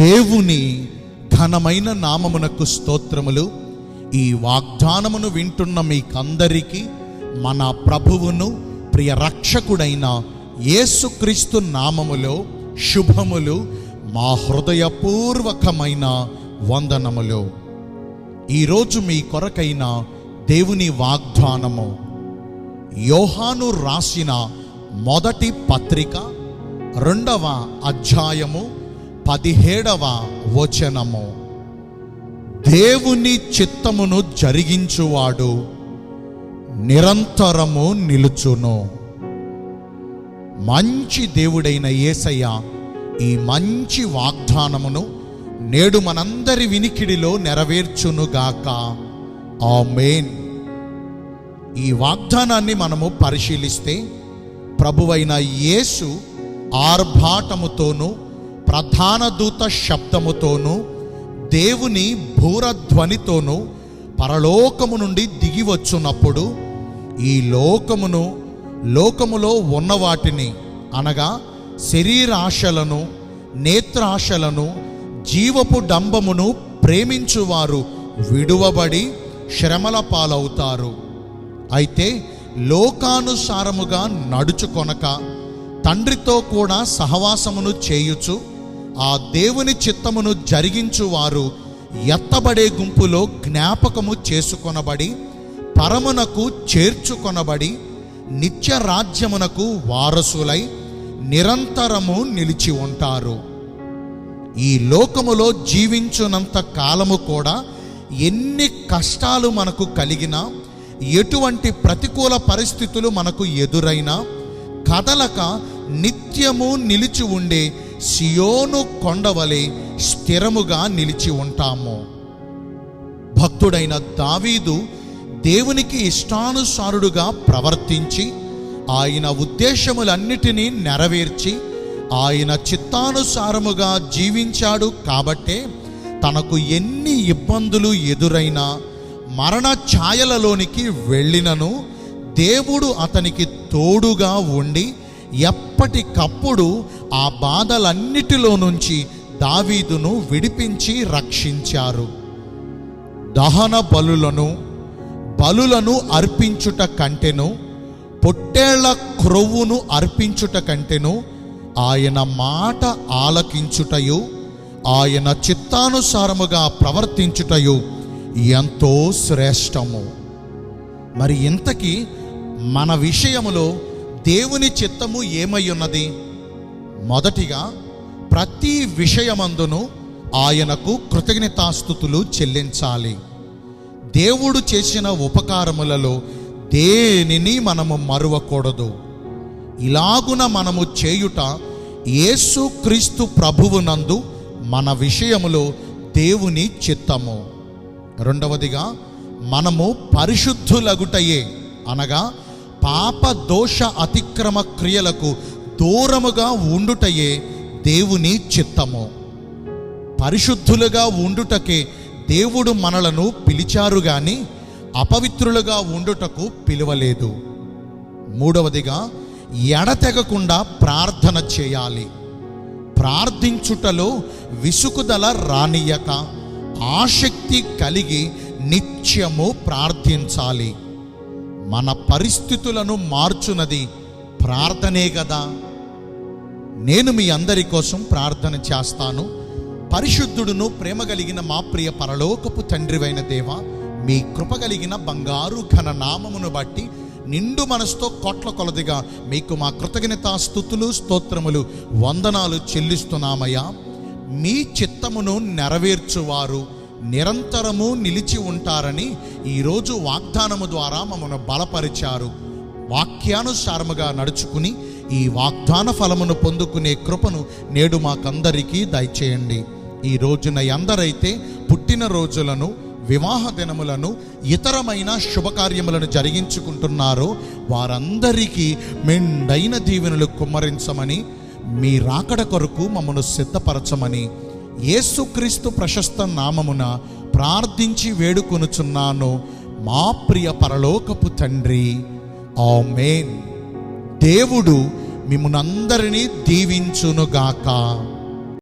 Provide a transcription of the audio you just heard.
దేవుని ఘనమైన నామమునకు స్తోత్రములు. ఈ వాగ్దానమును వింటున్న మీకందరికీ మన ప్రభువును ప్రియ రక్షకుడైన యేసుక్రీస్తు నామములో శుభములు మా హృదయపూర్వకమైన వందనములు. ఈరోజు మీ కొరకైన దేవుని వాగ్దానము. యోహాను రాసిన మొదటి పత్రిక రెండవ అధ్యాయము పదిహేడవ వచనము. దేవుని చిత్తమును జరిగించువాడు నిరంతరము నిలుచును. మంచి దేవుడైన యేసయ్య ఈ మంచి వాగ్దానమును నేడు మనందరి వినికిడిలో నెరవేర్చునుగాక మెయిన్ ఈ వాగ్దానాన్ని మనము పరిశీలిస్తే ప్రభువైన యేసు ఆర్భాటముతోనూ ప్రధాన దూత శబ్దముతోనూ దేవుని భూరధ్వనితోనూ పరలోకము నుండి దిగి వచ్చున్నప్పుడు ఈ లోకమును లోకములో ఉన్న వాటిని అనగా శరీరాశలను నేత్రాశలను జీవపు డంబమును ప్రేమించువారు విడువబడి శ్రమల పాలవుతారు. అయితే లోకానుసారముగా నడుచుకొనక తండ్రితో కూడా సహవాసమును చేయుచు ఆ దేవుని చిత్తమును జరిగించువారు ఎత్తబడే గుంపులో జ్ఞాపకము చేసుకొనబడి పరమునకు చేర్చుకొనబడి నిత్య రాజ్యమునకు వారసులై నిరంతరము నిలిచి ఉంటారు. ఈ లోకములో జీవించునంత కాలము కూడా ఎన్ని కష్టాలు మనకు కలిగినా ఎటువంటి ప్రతికూల పరిస్థితులు మనకు ఎదురైనా కదలక నిత్యము నిలిచి ఉండే సియోను కొండవలె స్థిరముగా నిలిచి ఉంటాము. భక్తుడైన దావీదు దేవునికి ఇష్టానుసారుడుగా ప్రవర్తించి ఆయన ఉద్దేశములన్నిటినీ నెరవేర్చి ఆయన చిత్తానుసారముగా జీవించాడు కాబట్టే తనకు ఎన్ని ఇబ్బందులు ఎదురైనా మరణ ఛాయలలోనికి వెళ్ళినను దేవుడు అతనికి తోడుగా ఉండి ఎప్పటికప్పుడు ఆ బాధలన్నిటిలో నుంచి దావీదును విడిపించి రక్షించారు. దహన బలులను బలులను అర్పించుట కంటెను పొట్టేళ్ళ క్రొవ్వును అర్పించుట కంటెను ఆయన మాట ఆలకించుటయు ఆయన చిత్తానుసారముగా ప్రవర్తించుటయు ఎంతో శ్రేష్టము. మరి ఇంతకీ మన విషయములో దేవుని చిత్తము ఏమై ఉన్నది? మొదటిగా ప్రతి విషయమందును ఆయనకు కృతజ్ఞతాస్థుతులు చెల్లించాలి. దేవుడు చేసిన ఉపకారములలో దేనిని మనము మరువకూడదు. ఇలాగున మనము చేయుట యేసు క్రీస్తు ప్రభువునందు మన విషయములో దేవుని చిత్తము. రెండవదిగా మనము పరిశుద్ధులగుటయే అనగా పాప దోష అతిక్రమ క్రియలకు దూరముగా ఉండుటయే దేవుని చిత్తము. పరిశుద్ధులుగా ఉండుటకే దేవుడు మనలను పిలిచారు గాని అపవిత్రులుగా ఉండుటకు పిలువలేదు. మూడవదిగా ఎడతెగకుండా ప్రార్థన చేయాలి. ప్రార్థించుటలో విసుకుదల రానియక ఆసక్తి కలిగి నిత్యము ప్రార్థించాలి. మన పరిస్థితులను మార్చునది ప్రార్థనే కదా నేను మీ అందరి కోసం ప్రార్థన చేస్తాను. పరిశుద్ధుడును ప్రేమ కలిగిన మా ప్రియ పరలోకపు తండ్రివైన దేవ మీ కృప కలిగిన బంగారు ఘన నామమును బట్టి నిండు మనసుతో కోట్ల కొలదిగా మీకు మా కృతజ్ఞత స్థుతులు స్తోత్రములు వందనాలు చెల్లిస్తున్నామయ్యా. మీ చిత్తమును నెరవేర్చువారు. నిరంతరము నిలిచి ఉంటారని ఈరోజు వాగ్దానము ద్వారా మమ్మను బలపరిచారు. వాక్యానుసారముగా నడుచుకుని ఈ వాగ్దాన ఫలమును పొందుకునే కృపను నేడు మాకందరికీ దయచేయండి. ఈ రోజున ఎందరైతే పుట్టిన రోజులను వివాహ దినములను ఇతరమైన శుభకార్యములను జరిగించుకుంటున్నారో వారందరికీ మెండైన దీవెనలు కుమ్మరించమని మీ రాకడ కొరకు మమ్మను సిద్ధపరచమని యేసుక్రీస్తు ప్రశస్త నామమున ప్రార్థించి వేడుకొనుచున్నాను. మా ప్రియ పరలోకపు తండ్రి ఆమేన్. దేవుడు మిమ్మునందరినీ దీవించునుగాక.